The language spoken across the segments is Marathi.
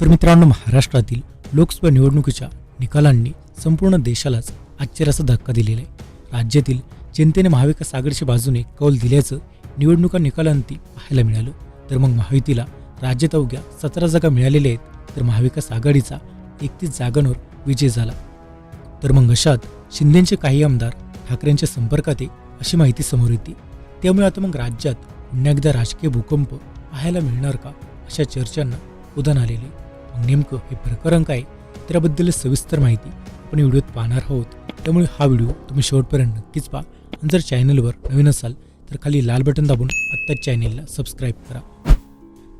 तर मित्रांनो महाराष्ट्रातील लोकसभा निवडणुकीच्या निकालांनी संपूर्ण देशालाच आश्चर्याचा धक्का दिलेला आहे. राज्यातील जनतेने महाविकास आघाडीच्या बाजूने कौल दिल्याचं निवडणुका निकालांती पाहायला मिळालं. तर मग महायुतीला राज्यात अवघ्या सतरा जागा मिळालेल्या आहेत तर महाविकास आघाडीचा एकतीस जागांवर विजय झाला. तर मग अशात शिंदेचे काही आमदार ठाकरेंच्या संपर्कात आहे अशी माहिती समोर येते. त्यामुळे आता मग राज्यात पुन्हा एकदा राजकीय भूकंप पाहायला मिळणार का अशा चर्चांना उदाहरण आलेले. नेमकं हे प्रकरण काय त्याबद्दल सविस्तर माहिती आपण व्हिडिओत पाहणार आहोत. त्यामुळे हा व्हिडिओ तुम्ही शेवटपर्यंत नक्कीच पहा. आणि जर चॅनलवर नवीन असाल तर खाली लाल बटन दाबून आत्ताच चॅनेलला सबस्क्राईब करा.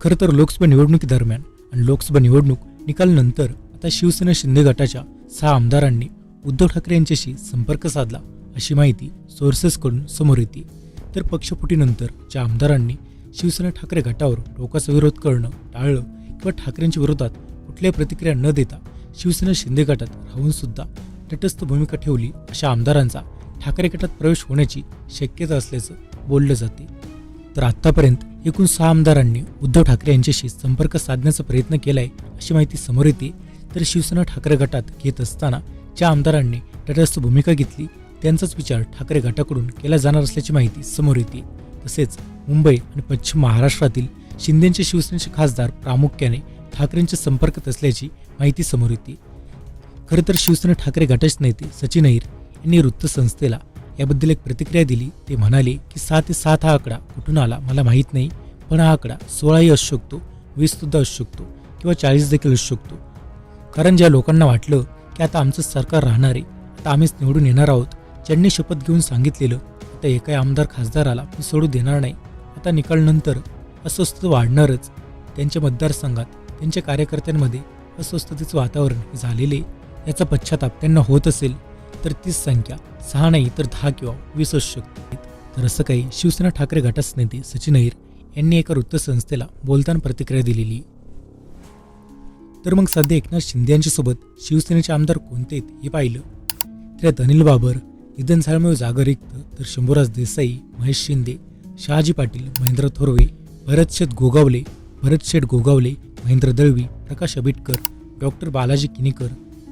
खरं तर लोकसभा निवडणुकीदरम्यान आणि लोकसभा निवडणूक निकालनंतर आता शिवसेना शिंदे गटाच्या सहा आमदारांनी उद्धव ठाकरे यांच्याशी संपर्क साधला अशी माहिती सोर्सेसकडून समोर येते. तर पक्षफुटीनंतर ज्या आमदारांनी शिवसेना ठाकरे गटावर टोकाचा विरोध करणं टाळलं किंवा ठाकरेंच्या विरोधात कुठल्याही प्रतिक्रिया न देता शिवसेना शिंदे गटात राहून सुद्धा तटस्थ भूमिका ठेवली अशा आमदारांचा ठाकरे गटात प्रवेश होण्याची शक्यता असल्याचं बोललं जाते. तर आतापर्यंत एकूण सहा आमदारांनी उद्धव ठाकरे यांच्याशी संपर्क साधण्याचा प्रयत्न केलाय अशी माहिती समोर येते. तर शिवसेना ठाकरे गटात घेत असताना ज्या आमदारांनी तटस्थ भूमिका घेतली त्यांचाच विचार ठाकरे गटाकडून केला जाणार असल्याची माहिती समोर येते. तसेच मुंबई आणि पश्चिम महाराष्ट्रातील शिंदेचे शिवसेनेचे खासदार प्रामुख्याने ठाकरेंच्या संपर्कात असल्याची माहिती समोर येते. खरं तर शिवसेना ठाकरे गटाचे नेते सचिन अहिर यांनी वृत्तसंस्थेला याबद्दल एक प्रतिक्रिया दिली. ते म्हणाले की सहा ते सात हा आकडा कुठून आला मला माहीत नाही पण हा आकडा सोळाही असू शकतो वीससुद्धा असू शकतो किंवा चाळीस देखील असू शकतो. कारण ज्या लोकांना वाटलं की आता आमचं सरकार राहणार आहे आता आम्हीच निवडून येणार आहोत ज्यांनी शपथ घेऊन सांगितलेलं आता एकाही आमदार खासदाराला मी सोडू देणार नाही आता निकालनंतर अस्वस्थता वाढणारच. त्यांच्या मतदारसंघात त्यांच्या कार्यकर्त्यांमध्ये अस्वस्थतेचं वातावरण झालेले याचा पश्चाताप त्यांना होत असेल तर तीच संख्या सहा नाही तर दहा किंवा वीस असू शकते. तर असं काही शिवसेना ठाकरे गटाचे नेते सचिन अहिर यांनी एका वृत्तसंस्थेला बोलताना प्रतिक्रिया दिलेली. तर मग सध्या एकनाथ शिंदे यांच्यासोबत शिवसेनेचे आमदार कोणते आहेत हे पाहिलं? तर यात अनिल बाबर निधन झाल्यामुळे जागा रिक्त तर शंभूराज देसाई महेश शिंदे शहाजी पाटील महेंद्र थोरवे भरतशेठ गोगावले भरतशेठ गोगावले महेंद्र दळवी प्रकाश आबिटकर डॉक्टर बालाजी किनीकर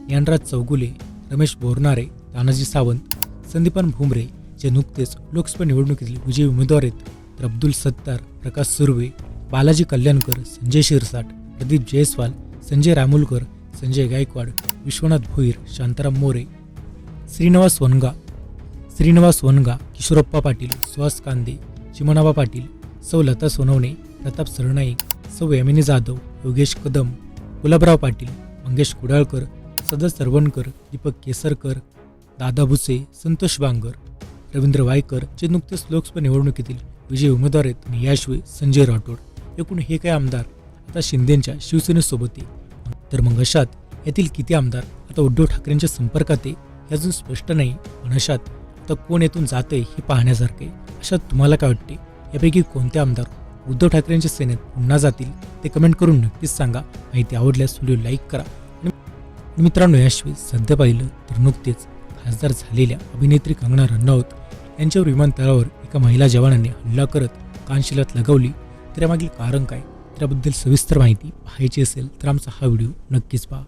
ज्ञानराज चौगुले रमेश बोरनारे तानाजी सावंत संदीपान भुमरे जे नुकतेच लोकसभा निवडणुकीतील विजयी उमेदवार आहेत तर अब्दुल सत्तार प्रकाश सुर्वे बालाजी कल्याणकर संजय शिरसाट प्रदीप जयस्वाल संजय रामुलकर संजय गायकवाड विश्वनाथ भोईर शांताराम मोरे श्रीनिवास वनगा श्रीनिवास वनगा किशोरप्पा पाटील सुहास कांदे चिमणाबा पाटील सौ लता सोनवणे प्रताप सरनाईक सौ यामिनी जाधव योगेश कदम गुलाबराव पाटील मंगेश कुडाळकर सदर सरवणकर दीपक केसरकर दादा भुसे संतोष बांगर रवींद्र वायकर जे नुकतेच लोकसभा निवडणुकीतील विजयी उमेदवार आहेत आणि याशिवाय संजय राठोड. एकूण हे काय आमदार? आता शिंदेच्या शिवसेनेसोबत आहे. तर मग अशात यातील किती आमदार? आता उद्धव ठाकरेंच्या संपर्कात आहे हे अजून स्पष्ट नाही. पण अशात आता कोण येथून जाते हे पाहण्यासारखे अशात तुम्हाला काय वाटते यापैकी कोणते आमदार उद्धव ठाकरेंच्या सेनेत पुन्हा जातील ते कमेंट करून नक्कीच सांगा. माहिती आवडल्यास व्हिडिओ लाईक करा. आणि मित्रांनो याशिवाय सध्या पाहिलं तर नुकतेच खासदार झालेल्या अभिनेत्री कंगना रनौत यांच्यावर विमानतळावर एका महिला जवानाने हल्ला करत कानशिलात लगावली. तर यामागील कारण काय? त्याबद्दल सविस्तर माहिती पाहायची असेल तर आमचा हा व्हिडिओ नक्कीच पहा.